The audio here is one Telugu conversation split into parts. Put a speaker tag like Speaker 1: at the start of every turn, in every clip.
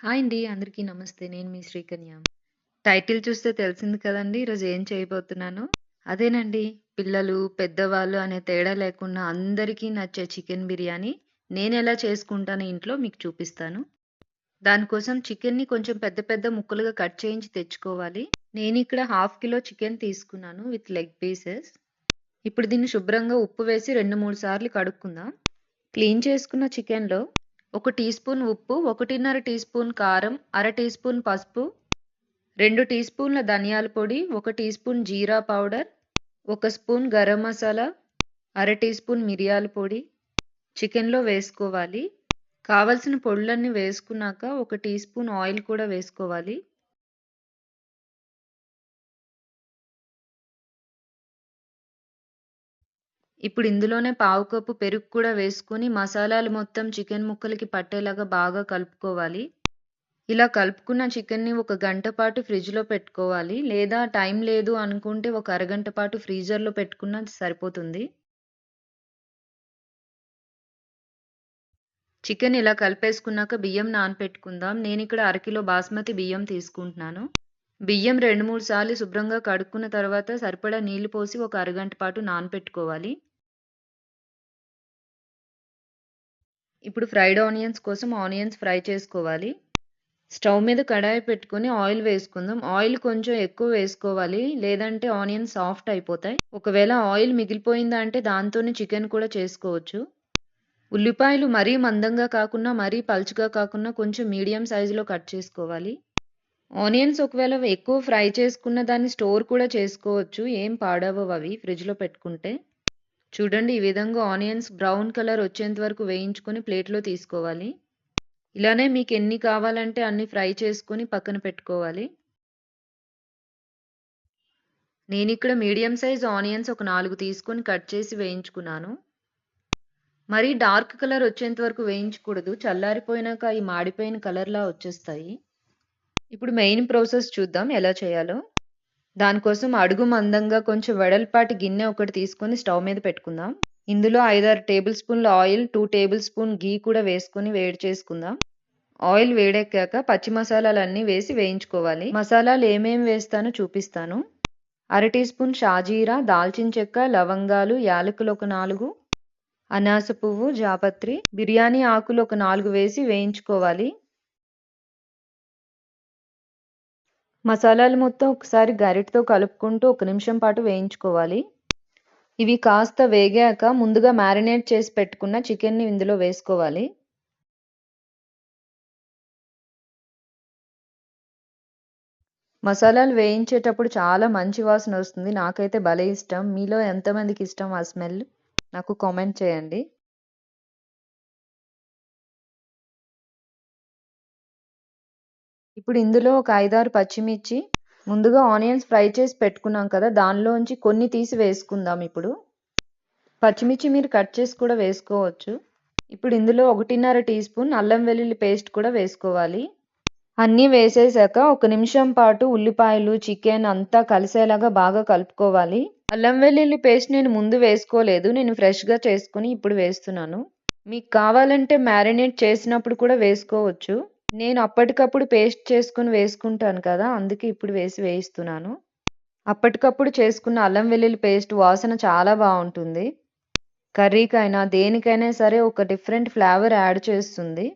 Speaker 1: హాయ్ అండి. అందరికీ నమస్తే. నేను మీ శ్రీకన్య. టైటిల్ చూస్తే తెలిసింది కదండీ! ఈరోజు ఏం చేయబోతున్నాను అదేనండి. పిల్లలు, పెద్దవాళ్ళు అనే తేడా లేకుండా అందరికీ నచ్చే చికెన్ బిర్యానీ నేను ఎలా చేసుకుంటానో ఇంట్లో మీకు చూపిస్తాను. దానికోసం చికెన్‌ని కొంచెం పెద్ద పెద్ద ముక్కలుగా కట్ చేయించి తెచ్చుకోవాలి. నేను ఇక్కడ హాఫ్ కిలో చికెన్ తీసుకున్నాను విత్ లెగ్ పీసెస్. ఇప్పుడు దీన్ని శుభ్రంగా ఉప్పు వేసి 2, 3 సార్లు కడుక్కుందాం. క్లీన్ చేసుకున్న చికెన్‌లో ఒక టీ స్పూన్ ఉప్పు, 1.5 టీ స్పూన్ కారం, అర టీ స్పూన్ పసుపు, రెండు టీ స్పూన్ల ధనియాల పొడి, ఒక టీ స్పూన్ జీరా పౌడర్, ఒక స్పూన్ గరం మసాలా, అర టీ స్పూన్ మిరియాల పొడి చికెన్‌లో వేసుకోవాలి. కావలసిన పొడులన్నీ వేసుకున్నాక ఒక టీ స్పూన్ ఆయిల్ కూడా వేసుకోవాలి. ఇప్పుడు ఇందులోనే పావు కప్పు పెరుగు కూడా వేసుకుని మసాలాలు మొత్తం చికెన్ ముక్కలకి పట్టేలాగా బాగా కలుపుకోవాలి. ఇలా కలుపుకున్న చికెన్‌ని ఒక గంట పాటు ఫ్రిడ్జ్‌లో పెట్టుకోవాలి. లేదా టైం లేదు అనుకుంటే ఒక అరగంట పాటు ఫ్రీజర్‌లో పెట్టుకున్నా సరిపోతుంది. చికెన్ ఇలా కలిపేసుకున్నాక బియ్యం నానపెట్టుకుందాం. నేను ఇక్కడ అరకిలో బాస్మతి బియ్యం తీసుకుంటున్నాను. బియ్యం 2, 3 సార్లు శుభ్రంగా కడుక్కున్న తర్వాత సరిపడా నీళ్ళు పోసి ఒక అరగంట పాటు నానపెట్టుకోవాలి. ఇప్పుడు ఫ్రైడ్ ఆనియన్స్ కోసం ఆనియన్స్ ఫ్రై చేసుకోవాలి. స్టవ్ మీద కడాయి పెట్టుకొని ఆయిల్ వేసుకుందాం. ఆయిల్ కొంచెం ఎక్కువ వేసుకోవాలి. లేదంటే ఆనియన్స్ సాఫ్ట్ అయిపోతాయి. ఒకవేళ ఆయిల్ మిగిలిపోయిందంటే దాంతోనే చికెన్ కూడా చేసుకోవచ్చు. ఉల్లిపాయలు మరీ మందంగా కాకుండా మరీ పలుచగా కాకుండా కొంచెం మీడియం సైజులో కట్ చేసుకోవాలి. ఆనియన్స్ ఒకవేళ ఎక్కువ ఫ్రై చేసుకున్న దాన్ని స్టోర్ కూడా చేసుకోవచ్చు. ఏం పాడవవు అవి ఫ్రిడ్జ్‌లో పెట్టుకుంటే. చూడండి ఈ విధంగా ఆనియన్స్ బ్రౌన్ కలర్ వచ్చేంత వరకు వేయించుకొని ప్లేట్‌లో తీసుకోవాలి. ఇలానే మీకు ఎన్ని కావాలంటే అన్ని ఫ్రై చేసుకొని పక్కన పెట్టుకోవాలి. నేను ఇక్కడ మీడియం సైజ్ ఆనియన్స్ ఒక నాలుగు తీసుకొని కట్ చేసి వేయించుకున్నాను. మరీ డార్క్ కలర్ వచ్చేంత వరకు వేయించకూడదు. చల్లారిపోయినాక ఈ మాడిపోయిన కలర్‌లా వచ్చేస్తాయి. ఇప్పుడు మెయిన్ ప్రాసెస్ చూద్దాం ఎలా చేయాలో. దానికోసం అడుగు మందంగా కొంచెం వెడల్పాటి గిన్నె ఒకటి తీసుకొని స్టవ్ మీద పెట్టుకుందాం. ఇందులో 5, 6 టేబుల్ స్పూన్ల oil, two table spoon ghee కూడా వేసుకొని వేడి చేసుకుందాం. ఆయిల్ వేడెక్కాక పచ్చి మసాలాలన్నీ వేసి వేయించుకోవాలి. మసాలాలు ఏమేమి వేస్తానో చూపిస్తాను. అర టీ స్పూన్ షాజీరా, దాల్చిన చెక్క, లవంగాలు, యాలకులు ఒక నాలుగు అనాస పువ్వు, జాపత్రి, బిర్యానీ ఆకులు ఒక నాలుగు వేసి వేయించుకోవాలి. మసాలాలు మొత్తం ఒకసారి గరిటతో కలుపుకుంటూ ఒక నిమిషం పాటు వేయించుకోవాలి. ఇవి కాస్త వేగాక ముందుగా మ్యారినేట్ చేసి పెట్టుకున్న చికెన్‌ని ఇందులో వేసుకోవాలి. మసాలాలు వేయించేటప్పుడు చాలా మంచి వాసన వస్తుంది. నాకైతే భలే ఇష్టం. మీలో ఎంతమందికి ఇష్టం ఆ స్మెల్? నాకు కామెంట్ చేయండి. ఇప్పుడు ఇందులో ఒక 5, 6 పచ్చిమిర్చి ముందుగా ఆనియన్స్ ఫ్రై చేసి పెట్టుకున్నాం కదా! దానిలోంచి కొన్ని తీసి వేసుకుందాం ఇప్పుడు. పచ్చిమిర్చి మీరు కట్ చేసి కూడా వేసుకోవచ్చు. ఇప్పుడు ఇందులో 1.5 టీ స్పూన్ అల్లం వెల్లుల్లి పేస్ట్ కూడా వేసుకోవాలి. అన్నీ వేసేసాక ఒక నిమిషం పాటు ఉల్లిపాయలు, చికెన్ అంతా కలిసేలాగా బాగా కలుపుకోవాలి. అల్లం వెల్లుల్లి పేస్ట్ నేను ముందు వేసుకోలేదు. నేను ఫ్రెష్‌గా చేసుకుని ఇప్పుడు వేస్తున్నాను. మీకు కావాలంటే మ్యారినేట్ చేసినప్పుడు కూడా వేసుకోవచ్చు. నేను అప్పటికప్పుడు పేస్ట్ చేసుకొని వేసుకుంటాను కదా! అందుకే ఇప్పుడు వేసి వేయిస్తున్నాను. అప్పటికప్పుడు చేసుకున్న అల్లం వెల్లుల్లి పేస్ట్ వాసన చాలా బావుంటుంది. కర్రీకైనా, దేనికైనా సరే ఒక డిఫరెంట్ ఫ్లేవర్ యాడ్ చేస్తుంది.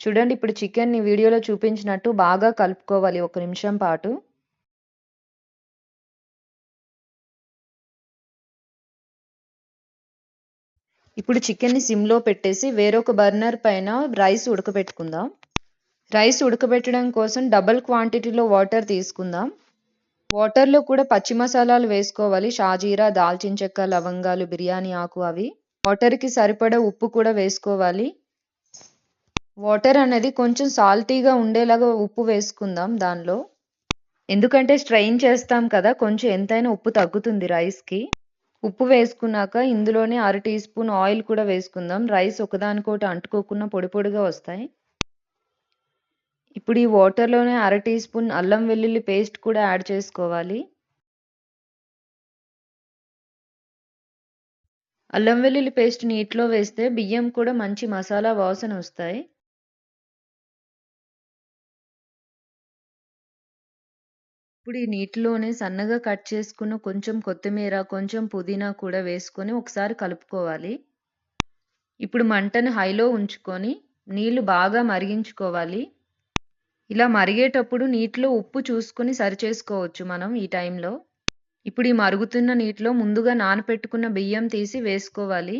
Speaker 1: చూడండి ఇప్పుడు చికెన్‌ని వీడియోలో చూపించినట్టు బాగా కలుపుకోవాలి ఒక నిమిషం పాటు. ఇప్పుడు చికెన్‌ని సిమ్‌లో పెట్టేసి వేరొక బర్నర్ పైన రైస్ ఉడకబెట్టుకుందాం. రైస్ ఉడకబెట్టడం కోసం డబుల్ క్వాంటిటీలో వాటర్ తీసుకుందాం. వాటర్‌లో కూడా పచ్చి మసాలాలు వేసుకోవాలి. షాజీరా, దాల్చిన చెక్క, లవంగాలు, బిర్యానీ ఆకు అవి. వాటర్‌కి సరిపడా ఉప్పు కూడా వేసుకోవాలి. వాటర్ అనేది కొంచెం సాల్టీగా ఉండేలాగా ఉప్పు వేసుకుందాం దానిలో. ఎందుకంటే స్ట్రెయిన్ చేస్తాం కదా! కొంచెం ఎంతైనా ఉప్పు తగ్గుతుంది రైస్‌కి. ఉప్పు వేసుకున్నాక ఇందులోనే అర టీ స్పూన్ ఆయిల్ కూడా వేసుకుందాం. రైస్ ఒకదానికొకటి అంటుకోకుండా పొడి పొడిగా వస్తాయి. ఇప్పుడు ఈ వాటర్లోనే అర టీ స్పూన్ అల్లం వెల్లుల్లి పేస్ట్ కూడా యాడ్ చేసుకోవాలి. అల్లం వెల్లుల్లి పేస్ట్ నీటిలో వేస్తే బియ్యం కూడా మంచి మసాలా వాసన వస్తాయి. ఇప్పుడు ఈ నీటిలోనే సన్నగా కట్ చేసుకున్న కొంచెం కొత్తిమీర కొంచెం పుదీనా కూడా వేసుకొని ఒకసారి కలుపుకోవాలి. ఇప్పుడు మంటను హైలో ఉంచుకొని నీళ్ళు బాగా మరిగించుకోవాలి. ఇలా మరిగేటప్పుడు నీటిలో ఉప్పు చూసుకొని సరిచేసుకోవచ్చు మనం ఈ టైంలో. ఇప్పుడు ఈ మరుగుతున్న నీటిలో ముందుగా నానపెట్టుకున్న బియ్యం తీసి వేసుకోవాలి.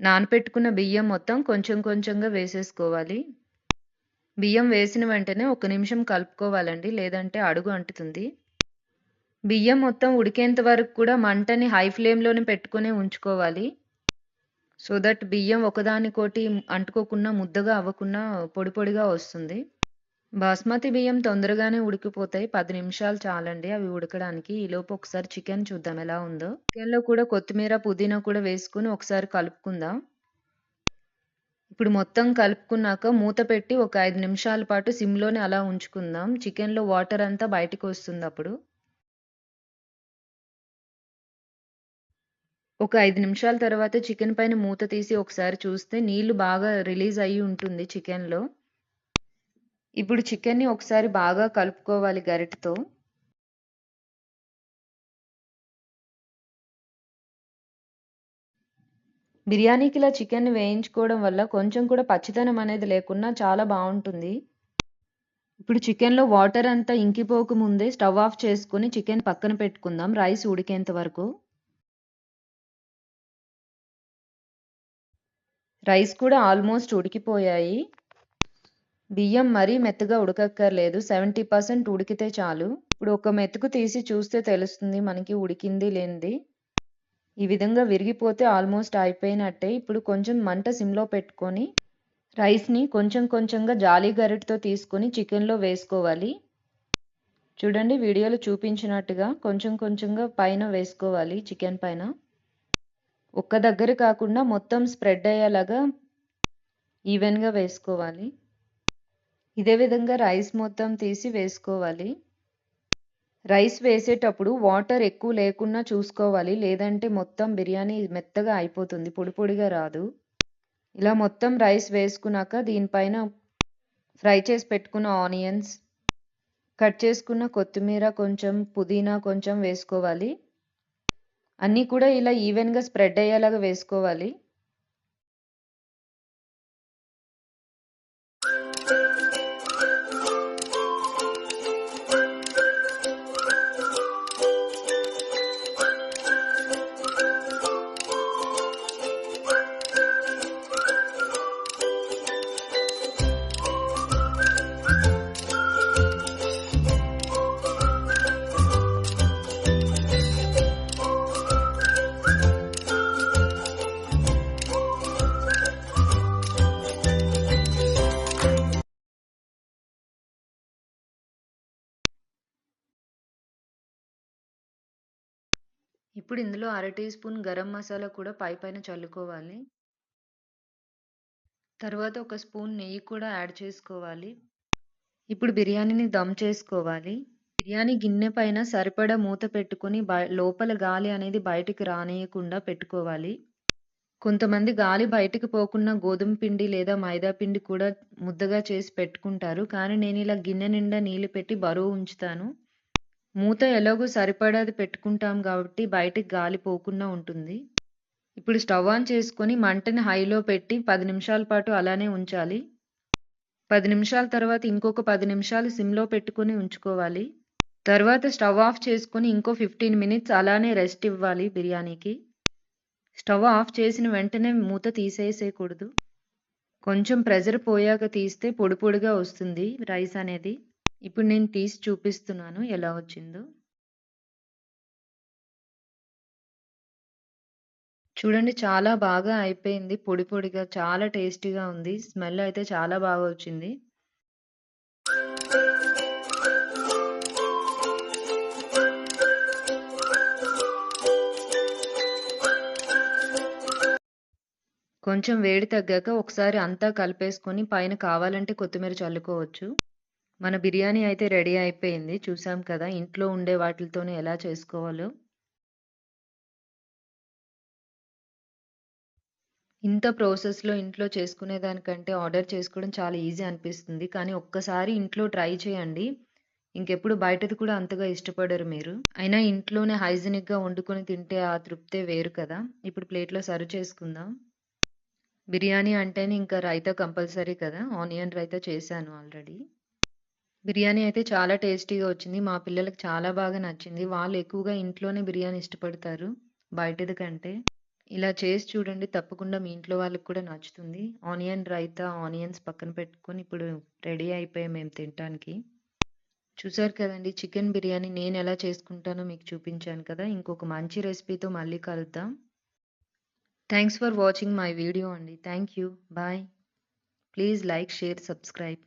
Speaker 1: నానపెట్టుకున్న బియ్యం మొత్తం కొంచెం కొంచెంగా వేసేసుకోవాలి. బియ్యం వేసిన వెంటనే ఒక నిమిషం కలుపుకోవాలండి. లేదంటే అడుగు అంటుతుంది. బియ్యం మొత్తం ఉడికేంత వరకు కూడా మంటని హై ఫ్లేమ్‌లోనే పెట్టుకునే ఉంచుకోవాలి. సో దట్ బియ్యం ఒకదానికోటి అంటుకోకుండా ముద్దగా అవ్వకుండా పొడి పొడిగా వస్తుంది. బాస్మతి బియ్యం తొందరగానే ఉడికిపోతాయి. పది నిమిషాలు చాలండి అవి ఉడకడానికి. ఈలోపు ఒకసారి చికెన్ చూద్దాం ఎలా ఉందో. చికెన్‌లో కూడా కొత్తిమీర, పుదీనా కూడా వేసుకుని ఒకసారి కలుపుకుందాం. ఇప్పుడు మొత్తం కలుపుకున్నాక మూత పెట్టి ఒక ఐదు నిమిషాల పాటు సిమ్‌లోనే అలా ఉంచుకుందాం. చికెన్‌లో వాటర్ అంతా బయటికొస్తుంది అప్పుడు. ఒక ఐదు నిమిషాల తర్వాత చికెన్ పైన మూత తీసి ఒకసారి చూస్తే నీళ్ళు బాగా రిలీజ్ అయ్యి ఉంటుంది చికెన్‌లో. ఇప్పుడు చికెన్‌ని ఒకసారి బాగా కలుపుకోవాలి గరిటతో బిర్యానీకి ఇలా చికెన్ వేయించుకోవడం వల్ల కొంచెం కూడా పచ్చితనం అనేది లేకున్నా చాలా బాగుంటుంది ఇప్పుడు చికెన్‌లో వాటర్ అంతా ఇంకిపోక ముందే స్టవ్ ఆఫ్ చేసుకుని చికెన్ పక్కన పెట్టుకుందాం రైస్ ఉడికేంత వరకు. రైస్ కూడా ఆల్మోస్ట్ ఉడికిపోయాయి. బియ్యం మరీ మెత్తగా ఉడకక్కర్లేదు. 70% ఉడికితే చాలు. ఇప్పుడు ఒక మెతుకు తీసి చూస్తే తెలుస్తుంది మనకి ఉడికింది లేనిది. ఈ విధంగా విరిగిపోతే ఆల్మోస్ట్ అయిపోయినట్టే. ఇప్పుడు కొంచెం మంట సిమ్‌లో పెట్టుకొని రైస్‌ని కొంచెం కొంచెంగా జాలీ గరిటెతో తీసుకొని చికెన్‌లో వేసుకోవాలి. చూడండి వీడియోలో చూపించినట్టుగా కొంచెం కొంచెంగా పైన వేసుకోవాలి చికెన్ పైన. ఒక్క దగ్గర కాకుండా మొత్తం స్ప్రెడ్ అయ్యేలాగా ఈవెన్‌గా వేసుకోవాలి. ఇదే విధంగా రైస్ మొత్తం తీసి వేసుకోవాలి. రైస్ వేసేటప్పుడు వాటర్ ఎక్కువ లేకుండా చూసుకోవాలి. లేదంటే మొత్తం బిర్యానీ మెత్తగా అయిపోతుంది. పొడి పొడిగా రాదు. ఇలా మొత్తం రైస్ వేసుకున్నాక దీనిపైన ఫ్రై చేసి పెట్టుకున్న ఆనియన్స్, కట్ చేసుకున్న కొత్తిమీర కొంచెం, పుదీనా కొంచెం వేసుకోవాలి. అన్నీ కూడా ఇలా ఈవెన్‌గా స్ప్రెడ్ అయ్యేలాగా వేసుకోవాలి. ఇప్పుడు ఇందులో అర టీ స్పూన్ గరం మసాలా కూడా పైపైన చల్లుకోవాలి. తర్వాత ఒక స్పూన్ నెయ్యి కూడా యాడ్ చేసుకోవాలి. ఇప్పుడు బిర్యానీని దమ్ చేసుకోవాలి. బిర్యానీ గిన్నె పైన సరిపడా మూత పెట్టుకొని బ లోపల గాలి అనేది బయటికి రానియకుండా పెట్టుకోవాలి. కొంతమంది గాలి బయటికి పోకుండా గోధుమ పిండి లేదా మైదా పిండి కూడా ముద్దగా చేసి పెట్టుకుంటారు. కానీ నేను ఇలా గిన్నె నిండా నీళ్ళు పెట్టి బరువు ఉంచుతాను. మూత ఎలాగో సరిపడాది పెట్టుకుంటాం కాబట్టి బయటికి గాలి పోకుండా ఉంటుంది. ఇప్పుడు స్టవ్ ఆన్ చేసుకొని మంటని హైలో పెట్టి పది నిమిషాల పాటు అలానే ఉంచాలి. పది నిమిషాల తర్వాత ఇంకొక పది నిమిషాలు సిమ్‌లో పెట్టుకొని ఉంచుకోవాలి. తర్వాత స్టవ్ ఆఫ్ చేసుకొని ఇంకో 15 మినిట్స్ అలానే రెస్ట్ ఇవ్వాలి బిర్యానీకి. స్టవ్ ఆఫ్ చేసిన వెంటనే మూత తీసేసేయకూడదు. కొంచెం ప్రెజర్ పోయాక తీస్తే పొడి పొడిగా వస్తుంది రైస్ అనేది. ఇప్పుడు నేను తీసి చూపిస్తున్నాను ఎలా వచ్చిందో. చూడండి చాలా బాగా అయిపోయింది. పొడి పొడిగా చాలా టేస్టీగా ఉంది. స్మెల్ అయితే చాలా బాగా వచ్చింది. కొంచెం వేడి తగ్గాక ఒకసారి అంతా కలిపేసుకొని పైన కావాలంటే కొత్తిమీర చల్లుకోవచ్చు. మన బిర్యానీ అయితే రెడీ అయిపోయింది. చూసాం కదా ఇంట్లో ఉండే వాటితోనే ఎలా చేసుకోవాలో. ఇంత ప్రాసెస్‌లో ఇంట్లో చేసుకునే దానికంటే ఆర్డర్ చేసుకోవడం చాలా ఈజీ అనిపిస్తుంది. కానీ ఒక్కసారి ఇంట్లో ట్రై చేయండి. ఇంకెప్పుడు బయటది కూడా అంతగా ఇష్టపడరు మీరు. అయినా ఇంట్లోనే హైజీనిక్‌గా వండుకొని తింటే ఆ తృప్తే వేరు కదా! ఇప్పుడు ప్లేట్‌లో సర్వ్ చేసుకుందాం. బిర్యానీ అంటేనే ఇంకా రైతా కంపల్సరీ కదా! ఆనియన్ రైతా చేశాను ఆల్రెడీ. బిర్యానీ అయితే చాలా టేస్టీగా వచ్చింది. మా పిల్లలకు చాలా బాగా నచ్చింది. వాళ్ళు ఎక్కువగా ఇంట్లోనే బిర్యానీ ఇష్టపడతారు బయటది కంటే. ఇలా చేసి చూడండి తప్పకుండా మీ ఇంట్లో వాళ్ళకి కూడా నచ్చుతుంది. ఆనియన్ రైతా, ఆనియన్స్ పక్కన పెట్టుకొని ఇప్పుడు రెడీ అయిపోయాం మేము తినటానికి. చూసారు కదండి చికెన్ బిర్యానీ నేను ఎలా చేసుకుంటానో మీకు చూపించాను కదా! ఇంకొక మంచి రెసిపీతో మళ్ళీ కలుద్దాం. Thanks for watching my video అండి. Thank you. Bye. Please like, share, subscribe.